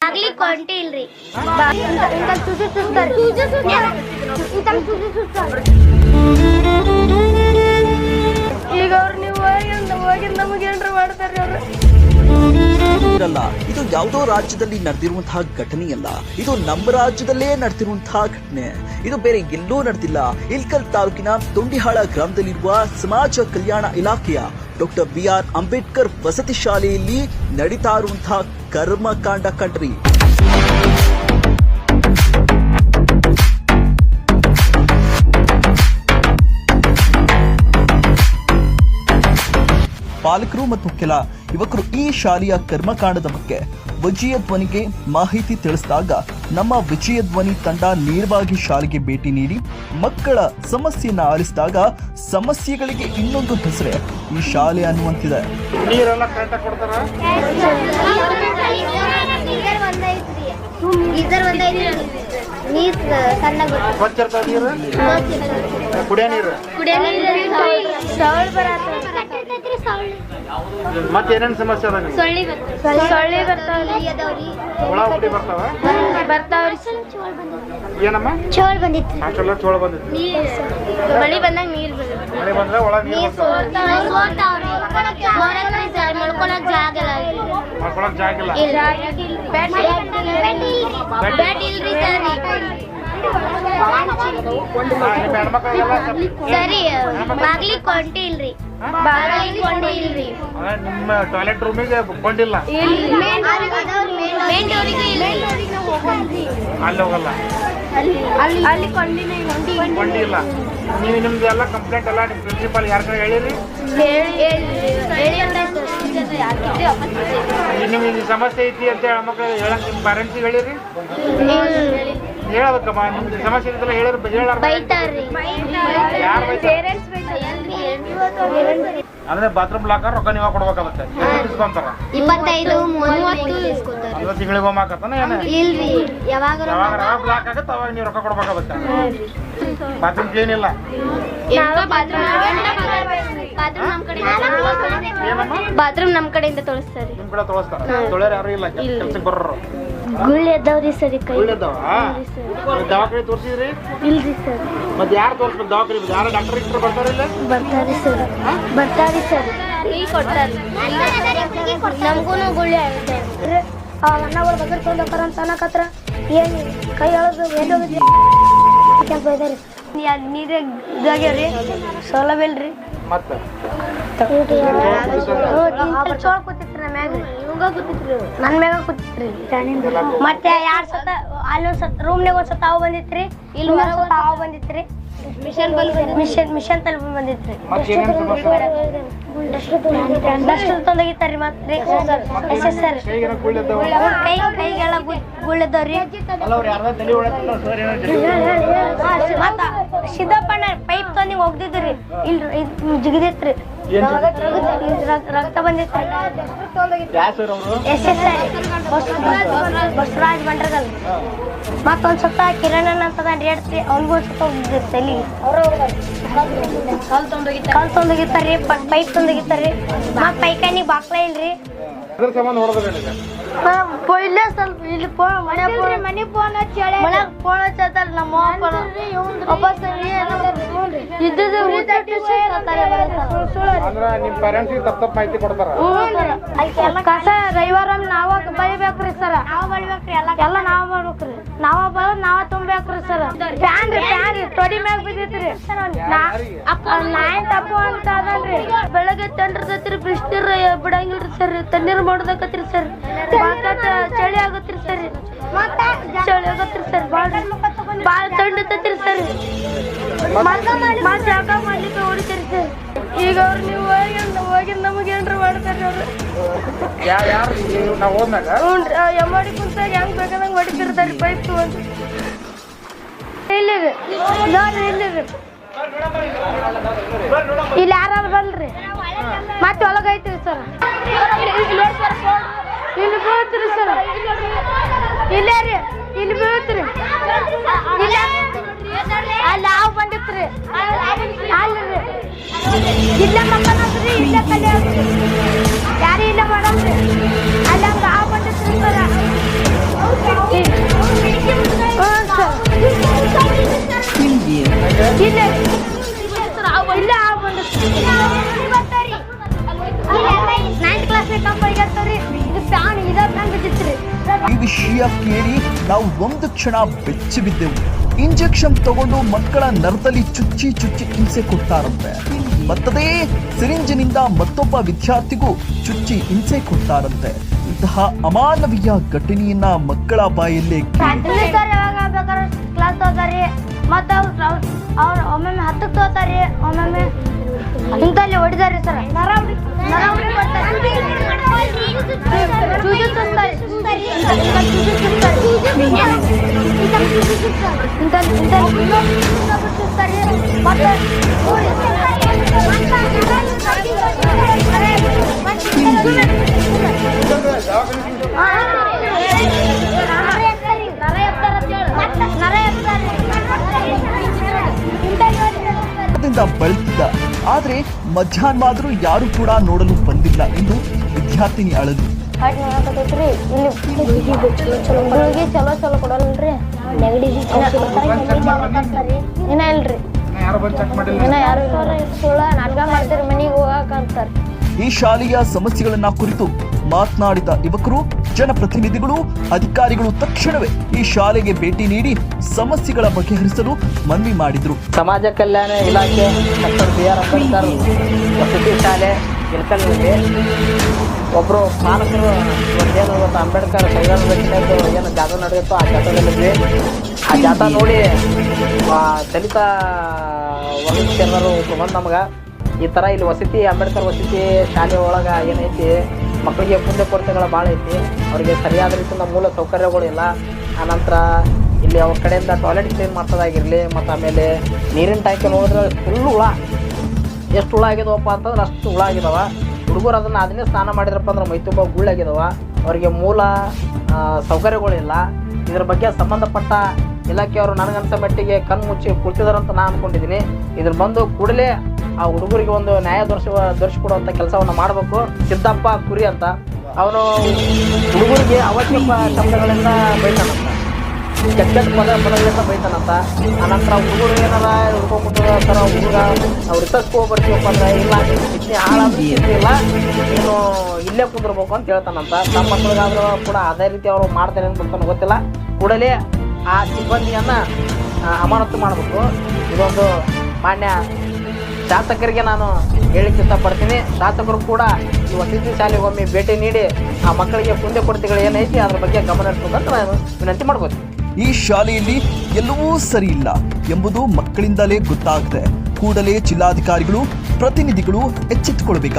ಆಗ್ಲಿಕ್ಕೆ ಹೊಂಟಿಲ್ರಿ ತುಜು ಸುಸ್ತಾರೆ ತುಜು ಸುಸ್ತಾರೆ ಈಗ ಅವ್ರು ನೀವು ಹೋಗಿಂದ ಹೋಗಿಂದ ನಮಗೆ ಏನ್ರ ಮಾಡ್ತಾರೆ ಅವ್ರು? ಇರಲ್ಲ ಇದು ಯಾವುದೋ ರಾಜ್ಯದಲ್ಲಿ ನಡೆದಿರುವಂತಹ ಘಟನೆಯಲ್ಲ. ಇದು ನಮ್ಮ ರಾಜ್ಯದಲ್ಲೇ ನಡೆದಿರುವಂತಹ ಘಟನೆ. ಇದು ಬೇರೆ ಎಲ್ಲೂ ನಡೆದಿಲ್ಲ. ಇಲ್ಕಲ್ ತಾಲೂಕಿನ ತುಂಡಿಹಾಳ ಗ್ರಾಮದಲ್ಲಿರುವ ಸಮಾಜ ಕಲ್ಯಾಣ ಇಲಾಖೆಯ ಡಾಕ್ಟರ್ ಬಿ ಆರ್ ಅಂಬೇಡ್ಕರ್ ವಸತಿ ಶಾಲೆಯಲ್ಲಿ ನಡೀತಾ ಇರುವಂತಹ ಕರ್ಮಕಾಂಡ ಕಂಡ್ರಿ. ಪಾಲಕರು ಮತ್ತು ಕೆಲ ಯುವಕರು ಈ ಶಾಲೆಯ ಕರ್ಮಕಾಂಡದ ಬಗ್ಗೆ ವಿಜಯ ಧ್ವನಿಗೆ ಮಾಹಿತಿ ತಿಳಿಸಿದಾಗ ನಮ್ಮ ವಿಜಯ ಧ್ವನಿ ತಂಡ ನೇರವಾಗಿ ಶಾಲೆಗೆ ಭೇಟಿ ನೀಡಿ ಮಕ್ಕಳ ಸಮಸ್ಯೆಯನ್ನು ಆಲಿಸಿದಾಗ ಸಮಸ್ಯೆಗಳಿಗೆ ಇನ್ನೊಂದು ಹೆಸರೇ ಈ ಶಾಲೆ ಅನ್ನುವಂತಿದೆ. ನೀರೆಲ್ಲ ಕರೆಕ್ಟಾಗಿ ಕೊಡ್ತಾರ? ಕುಡಿಯೋ ನೀರು? ಕುಡಿಯೋ ನೀರು? ಸೌಳ್ ಮತ್ತೆ ಏನೇನ್ ಸಮಸ್ಯೆ ಅದ ಸೊಳ್ಳಿ ಸೊಳ್ಳಿ ಬರ್ತಾವ್ರಿ. ಅದಾವ್ರಿ ಹುಳ ಹುಡಿ ಬರ್ತಾವ? ಬರ್ತಾವ್ರಿ. ಏನಮ್ಮ? ಚೋಳ್ ಬಂದಿತ್ತು. ಅಷ್ಟೆಲ್ಲ ಚೋಳ ಬಂದಿತ್ತು. ಮಳಿ ಬಂದಾಗ ನೀರ್ ಬಂದಿತ್ತು. ಮಳೆ ಬಂದ್ರೆ ಒಳಗೆ ನೀರು ಮಳ್ಕೊಳಕ್ ಜಾಗ ಇಲ್ಲ. ಮಾಡ್ಕೊಳಕ್ ಜಾಗ ಇಲ್ಲ ಬೆಡ್ ಇಲ್ರಿ ಸರ್. ಬಾಗ್ಲಿ ಕೊಂಟಿ ಇಲ್ರಿ ಬಾಗ್ಲಿ ಕೊಂಡಿ ಇಲ್ರಿ ನಿಮ್ಮ ಟಾಯ್ಲೆಟ್ ರೂಮಿಗೆ ಕೊಂಡಿಲ್ಲ. ಮೇನ್ ಡೋರಿಗೆ ಇಲ್ರಿ ಅಲ್ಲಿ ಹೋಗಲ್ಲ ಅಲ್ಲಿ ಅಲ್ಲಿ ಕೊಂಡಿನ ಕೊಂಡಿ ಕೊಂಡಿ ಇಲ್ಲ. ನೀವು ನಿಮ್ದು ಎಲ್ಲ ಕಂಪ್ಲೇಂಟ್ ಎಲ್ಲ ನಿಮ್ಮ ಪ್ರಿನ್ಸಿಪಾಲ್ ಯಾರ ಕಡೆ ಹೇಳಿರಿ? ಹೇಳಿ ಹೇಳಿ ನಿಮ್ಗೆ ಸಮಸ್ಯೆ ಐತಿ ಅಂತ ಮಕ್ಕಳು ಹೇಳಕ್ ನಿಮ್ಮ ಪೇರೆಂಟ್ಸಿಗೆ ಹೇಳಿರಿ? ಹೇಳಬೇಕಮ್ಮ ನಿಮ್ದು ಸಮಸ್ಯೆ ಐತಲ್ಲ ಹೇಳಿರಿ ಹೇಳಾರ ಯಾರು ಬೈತಾರೆ? ಅಂದ್ರೆ ಬಾತ್ರೂಮ್ ಲಾಕರ್ ರೊಕ್ಕ ನೀವ ಕೊಡ್ಬೇಕಾಗತ್ತೆ? ಇಸ್ಕೊಂತಾರ. ಇಪ್ಪತ್ತೈದು ಮೂವತ್ತು ಅಲ್ವ ತಿಂಗಳಿಗೆ ಹಾಕತ್ತಾನ ಏನ? ಇಲ್ರಿ ಯಾವಾಗ ಯಾವಾಗ ಬ್ಲಾಕ್ ಆಗತ್ತೆ ಅವಾಗ ನೀವು ರೊಕ್ಕ ಕೊಡ್ಬೇಕಾಗತ್ತೆ. ಬಾತ್ರೂಮ್ ಕ್ಲೀನ್ ಇಲ್ಲ ಬಾತ್ರೂಮ್ ನಮ್ ಕಡೆಯಿಂದ ತೊಳಸ್ತಾರೆ. ನಿಮ್ ಕಡೆ ತೊಳಸ್ತಾರ? ತೊಳೆಯರ್ ಯಾರು ಇಲ್ಲ ಕೆಲ್ಸಕ್ಕೆ ಬರೋರು. ಗುಳ್ಳಿ ಎದ್ದವ್ರಿ ಸರಿ ಕೈ. ಒಳ್ಳೇದವ ದವಾಖಾನೆ ತೋರಿಸಿದ್ರಿ? ಇಲ್ರಿ ಸರ್. ಮತ್ತೆ ಯಾರು ತೋರಿಸ್ಬೇಕು ದವಾಖಾನೆ? ಯಾರು ಡಾಕ್ಟರ್ ಇಟ್ಟರು ಬರ್ತಾರಿಲ್ಲ ಬರ್ತಾರಿ ಸರ್. ಬರ್ತಾರಿ ಸರ್. ಕೊಡ್ತಾರಿ ನಮಗೂನು ಗುಳ್ಳಿ ಹೋಗ್ತಾರ ಅಂತ ಅನ್ನಕತ್ರ ಏನು ಕೈ ಎಳೆದು ಎಲ್ಲಿ ಹೋಗಿದ್ರಿ? ನೀರೇ ಇದಾಗ್ಯಾವ್ರಿ? ಸೌಲಭ್ಯ ಇಲ್ರಿ? ಮತ್ತೆ? ಮ್ಯಾಗ ಕೂತಿತ್ರಿ ನನ್ ಮ್ಯಾಗ ಕೂತಿತ್ರಿ ಮತ್ತೆ ಯಾರ್ ಸತ ಅಲ್ಲಿ ಒಂದ್ ಸತ ರೂಮ್ನಾಗ ಒಂದ್ ಸತ ಹಾವು ಬಂದಿತ್ರಿ ಇಲ್ಲಿ ಒಂದ್ ಹಾವು ಬಂದಿತ್ರಿ. ಮಿಷನ್ ಮಿಷನ್ ಮಿಷನ್ ತಲುಪ ಬಂದಿತ್ರಿ. ಮತ್ತೆ ಏನೇನು ಸಮಸ್ಯೆ ಡಸ್ಟ್ ತಂದೋಗಿತ್ತಾರ್ರಿ ಮತ್ತೆ ಎಸ್ ಎಸ್ ಸರ್. ಕೈ ಕೈಗೆಲ್ಲ ಏನೋ ಮತ್ತ ಸಿದ್ದಪ್ಪಣ್ಣ ಹೋಗ್ದಿದ್ರಿ. ಇಲ್ರಿ ಇದು ಜಿಗಿದಿತ್ರಿ. ರಕ್ತ- ಬಂದಿತ್ತು ಬಸವರಾಜ್ ಬಂಡ್ರಗಲ್ ಮತ್ತೊಂದ್ ಸ್ವಲ್ಪ ಕಿರಣ್ ಅಂತದ ರೇಡ್ತಿ ಅವ್ನಿಗೂ ಒಂದ್ ಸ್ವಲ್ಪ ಹೋಗಿದ್ರಿ ತಲಿ. ಕಲ್ ತೊಂದೋಗಿತ್ತಾರ್ರಿ ಪೈಪ್ ತೊಂದೋಗಿತ್ತಾರ್ರಿ ಮತ್ ಪೈಕಾನಿ ಬಾಕ್ಲ ಇಲ್ರಿ. ಸ್ವಲ್ಪ ಇಲ್ಲಿ ಫೋನ್ ಮನೆ ಫೋನ್ ಮನೆ ಫೋನ್ ಹಚ್ಚಿ ಮನ್ಯಾಗ ಫೋನ್ ಹಚ್ಚತ್ತಾರ ನಮ್ಮ ವಾಪಸ್ ಅಂದ್ರ ನಿಮ್ ಪೇರೆಂಟ್ಸ್ ತಪ್ಪ ತಪ್ಪ ಮಾಹಿತಿ ಕೊಡ್ತಾರ? ಕಸ ರವಿವಾರ ನಾವ ಬಳಿಬೇಕ್ರಿ ಸರ್. ನಾವ್ ಬಳಿಬೇಕ್ರಿ ಎಲ್ಲ ಎಲ್ಲ ನಾವ್ ಮಾಡ್ಬೇಕ್ರಿ ನಾವ ಬಳ ನಾವ ತುಂಬೇಕ್ರಿ ಸರ್. ಫ್ಯಾನ್ ರೀ ಫ್ಯಾನ್ ರೀ ತೊಡಿ ಮ್ಯಾಗ ಬಿದ್ದೈತ್ರಿ. ನಾಯಿ ತಪ್ಪು ಅಂತ ಅದಲ್ರಿ ಬೆಳಗ್ಗೆ ತಂಡ್ರದತ್ರಿ ಬಿಸ್ನೀರ್ ಬಿಡಂಗಿಲ್ರಿ ಸರ್. ತಣ್ಣೀರ್ ಮಾಡೋದಕ್ಕತ್ರಿ ಸರ್. ಚಳಿ ಆಗತ್ರಿ ಸರ್. ಚಳಿ ಆಗತ್ರಿ ಸರ್. ಬಾಳ ಬಾಳ ತಂಡತತ್ರಿ ಸರ್. ಮತ್ತೆ ಜಾಗ ಮಾಡ್ಲಿಕ್ಕೆ ಹೊಡಿತೀರಿ ಸರ್ ಈಗ ಅವ್ರು ನೀವು ಹೋಗಿ ಹೋಗಿ ನಮಗೆ ಏನ್ರ ಮಾಡ್ತಾರೆ ಅವ್ರು. ಯಾರು ಯಾರು ನಾವು ಹೋದ್ಮ್ಯಾಗ? ಹ್ಞೂನ್ರಿ ಎಮ್ಮಡಿ ಕುಂತಾಗ ಹೆಂಗ್ ಬೇಕಾದಂಗೆ ಹೊಡಿತಿರ್ತಾರೆ ಪೈಪ್ ತಗೊಂಡು. ನೋಡ್ರಿ ಇಲ್ಲಿರಿ ಇಲ್ಲಿ ಯಾರು ಬಲ್ರಿ ಮತ್ತೆ ಒಳಗೈತ್ರಿ ಸರ್. ಇಲ್ಲಿ ಬೀಳ್ತೀರಿ ಸರ್. ಇಲ್ಲೇ ರೀ. ಇಲ್ಲಿ ಬೀಳ್ತ್ರಿ? ಅಲ್ಲಿ ಹಾವು ಬಂದಿತ್ರಿ ಅಲ್ರಿ ಇಲ್ಲ ಮಕ್ಕಳಂತ್ರಿ ಇಲ್ಲ ಕಲೆ ಯಾರು ಇಲ್ಲ ಮಾಡಮ್ರಿ ಅಲ್ಲ ಹಂಗೆ ಹಾವು ಬಂದಿತ್ರಿ ಸರ. ಇಲ್ಲ. ಇಲ್ಲ ಹಾವು ಬಂದಿತ್ರಿ ಈ ವಿಷಯ ಕೇಳಿ ನಾವು ಒಂದು ಕ್ಷಣ ಬೆಚ್ಚಿ ಬಿದ್ದೆವು. ಇಂಜೆಕ್ಷನ್ ತಗೊಂಡು ಮಕ್ಕಳ ನರದಲ್ಲಿ ಚುಚ್ಚಿ ಚುಚ್ಚಿ ಹಿಂಸೆ ಕೊಡ್ತಾರಂತೆ. ಮತ್ತದೇ ಸಿರಿಂಜಿನಿಂದ ಮತ್ತೊಬ್ಬ ವಿದ್ಯಾರ್ಥಿಗೂ ಚುಚ್ಚಿ ಹಿಂಸೆ ಕೊಡ್ತಾರಂತೆ. ಇಂತಹ ಅಮಾನವೀಯ ಘಟನೆಯನ್ನ ಮಕ್ಕಳ ಬಾಯಲ್ಲಿ ಕ್ಲಾಸ್ ಮತ್ತ ಹತ್ತಕ್ಕೆ ತೋತಾರಿ ಒಮ್ಮೊಮ್ಮೆ ಇಂತಲ್ಲಿ ಹೊಡೆದಾರೆ ಸರ್. ಎತ್ತಾರೆ. ದಿಂದ ಬಳಲ್ತಿದ್ದ ಆದ್ರೆ ಯಾರು ಕೂಡ ನೋಡಲು ಬಂದಿಲ್ಲ ಎಂದು ವಿದ್ಯಾರ್ಥಿನಿ ಅಳಲು ಹಾಟ್ ರೀ ಇಲ್ಲಿ ಗುಳಿಗೆ ಚಲೋ ಚಲೋ ಕೊಡಲ್ರಿ. ನೆಗಡಿ ಇನ್ನ ಇಲ್ರಿ. ಯಾರು ಬಂದು ಚೆಕ್ ಮಾಡಿಲ್ಲ ಇನ್ನ ಯಾರು ಸುಳ್ಳ ನಾಟಕ ಮಾಡ್ತೀರಿ ಮನಿಗೆ ಹೋಗಾಕ ಅಂತಾರ ಈ ಶಾಲೆಯ ಸಮಸ್ಯೆಗಳನ್ನ ಕುರಿತು ಮಾತನಾಡಿದ ಯುವಕರು ಜನಪ್ರತಿನಿಧಿಗಳು ಅಧಿಕಾರಿಗಳು ತಕ್ಷಣವೇ ಈ ಶಾಲೆಗೆ ಭೇಟಿ ನೀಡಿ ಸಮಸ್ಯೆಗಳ ಬಗೆಹರಿಸಲು ಮನವಿ ಮಾಡಿದ್ರು. ಸಮಾಜ ಕಲ್ಯಾಣ ಇಲಾಖೆ ಡಾಕ್ಟರ್ ಬಿ ಆರ್ ಅಂಬೇಡ್ಕರ್ ವಸತಿ ಶಾಲೆ ಇಲ್ಕಲ್ನಲ್ಲಿ ಒಬ್ಬರು ಪಾಲಕರು ಏನು ಇವತ್ತು ಅಂಬೇಡ್ಕರ್ ಕೈಗಾರ ರಚನೆದು ಏನು ಜಾಥಾ ನಡೆಯುತ್ತೋ ಆ ಜಾಥಾದಲ್ಲಿದ್ವಿ ಆ ಜಾಥಾ ನೋಡಿ ದಲಿತ ವಸತಿ ಜನರು ಬಂದು ನಮ್ಗೆ, ಈ ಥರ ಇಲ್ಲಿ ವಸತಿ, ಅಂಬೇಡ್ಕರ್ ವಸತಿ ಶಾಲೆ ಒಳಗೆ ಏನೈತಿ ಮಕ್ಕಳಿಗೆ ಕುಂದೆ ಕೊರತೆಗಳು ಭಾಳ ಐತಿ. ಅವರಿಗೆ ಸರಿಯಾದ ರೀತಿಯಿಂದ ಮೂಲ ಸೌಕರ್ಯಗಳಿಲ್ಲ ಆನಂತರ ಇಲ್ಲಿ ಅವ್ರ ಕಡೆಯಿಂದ ಟಾಯ್ಲೆಟ್ ಕ್ಲೀನ್ ಮಾಡ್ಸೋದಾಗಿರಲಿ, ಮತ್ತು ಆಮೇಲೆ ನೀರಿನ ಟ್ಯಾಂಕಲ್ಲಿ ಹೋದ್ರೆ ಫುಲ್ಲು ಹುಳ. ಎಷ್ಟು ಹುಳ ಆಗಿದವಪ್ಪ ಅಂತಂದ್ರೆ ಅಷ್ಟು ಹುಳ ಆಗಿದಾವ ಹುಡುಗರು ಅದನ್ನು ಅದನ್ನೇ ಸ್ನಾನ ಮಾಡಿದ್ರಪ್ಪ ಅಂದ್ರೆ ಮೈ ತುಂಬ ಗುಳ್ಳಾಗಿದಾವ. ಅವರಿಗೆ ಮೂಲ ಸೌಕರ್ಯಗಳಿಲ್ಲ ಇದ್ರ ಬಗ್ಗೆ ಸಂಬಂಧಪಟ್ಟ ಇಲಾಖೆಯವರು ನನಗನ್ಸ ಮಟ್ಟಿಗೆ ಕಣ್ಣು ಮುಚ್ಚಿ ಕುಳಿತಿದಾರಂತ ನಾನು ಅನ್ಕೊಂಡಿದ್ದೀನಿ ಇದ್ರ ಬಂದು ಕೂಡಲೇ ಆ ಹುಡುಗರಿಗೆ ಒಂದು ನ್ಯಾಯ ದೊರಸ ದೊರಸಿಕೊಡುವಂಥ ಕೆಲಸವನ್ನು ಮಾಡಬೇಕು. ಸಿದ್ದಪ್ಪ ಕುರಿ ಅಂತ. ಅವನು ಹುಡುಗರಿಗೆ ಅವಶ್ಯಕ ಶಬ್ದಗಳಿಂದ ಬೈತಾನಂತ. ಕೆಟ್ಟ ಪದ ಪದಗಳಿಂದ ಬೈತಾನಂತ. ಆನಂತರ ಹುಡುಗರು ಏನಾರ ಹಿಡ್ಕೊಂಡ್ಬಿಟ್ಟು ಸರ ಹುಡುಗ ಅವ್ರು ರಿಸರ್ಚ್ಗೆ ಹೋಗಿ ಬರ್ತೀವಪ್ಪ ಅಂದ್ರೆ, ಇಲ್ಲ, ನೀನು ಕಿಡ್ನಿ ಹಾಳಾದ್ರೂ ಇಲ್ಲ, ನೀನು ಇಲ್ಲೇ ಕುಂದಿರ್ಬೇಕು ಅಂತ ಹೇಳ್ತಾನಂತ. ನಮ್ಮ ಮಕ್ಕಳಿಗಾದ್ರೂ ಕೂಡ ಅದೇ ರೀತಿ ಅವರು ಮಾಡ್ತಾರೆ ಅಂತ ಗೊತ್ತಿಲ್ಲ. ಕೂಡಲೇ ಆ ಸಿಬ್ಬಂದಿಯನ್ನ ಅಮಾನತು ಮಾಡಬೇಕು ಇದೊಂದು ಮಾನ್ಯ ಶಾಸಕರಿಗೆ ನಾನು ಹೇಳಿಕ್ಕೆ ಇಷ್ಟಪಡ್ತೀನಿ ಶಾಸಕರು ಕೂಡ ಈ ವಸತಿ ಶಾಲೆಗೆ ಒಮ್ಮೆ ಭೇಟಿ ನೀಡಿ ಆ ಮಕ್ಕಳಿಗೆ ಕುಂದೆ ಕೊರತೆಗಳು ಏನೈತಿ, ಅದ್ರ ಬಗ್ಗೆ ಗಮನ ನಾನು ವಿನಂತಿ ಮಾಡ್ಕೋತೀನಿ. ಈ ಶಾಲೆಯಲ್ಲಿ ಎಲ್ಲವೂ ಸರಿ ಇಲ್ಲ ಎಂಬುದು ಮಕ್ಕಳಿಂದಲೇ ಗೊತ್ತಾಗಿದೆ ಕೂಡಲೇ ಜಿಲ್ಲಾಧಿಕಾರಿಗಳು ಪ್ರತಿನಿಧಿಗಳು ಎಚ್ಚೆತ್ತುಕೊಳ್ಬೇಕಾಗಿದೆ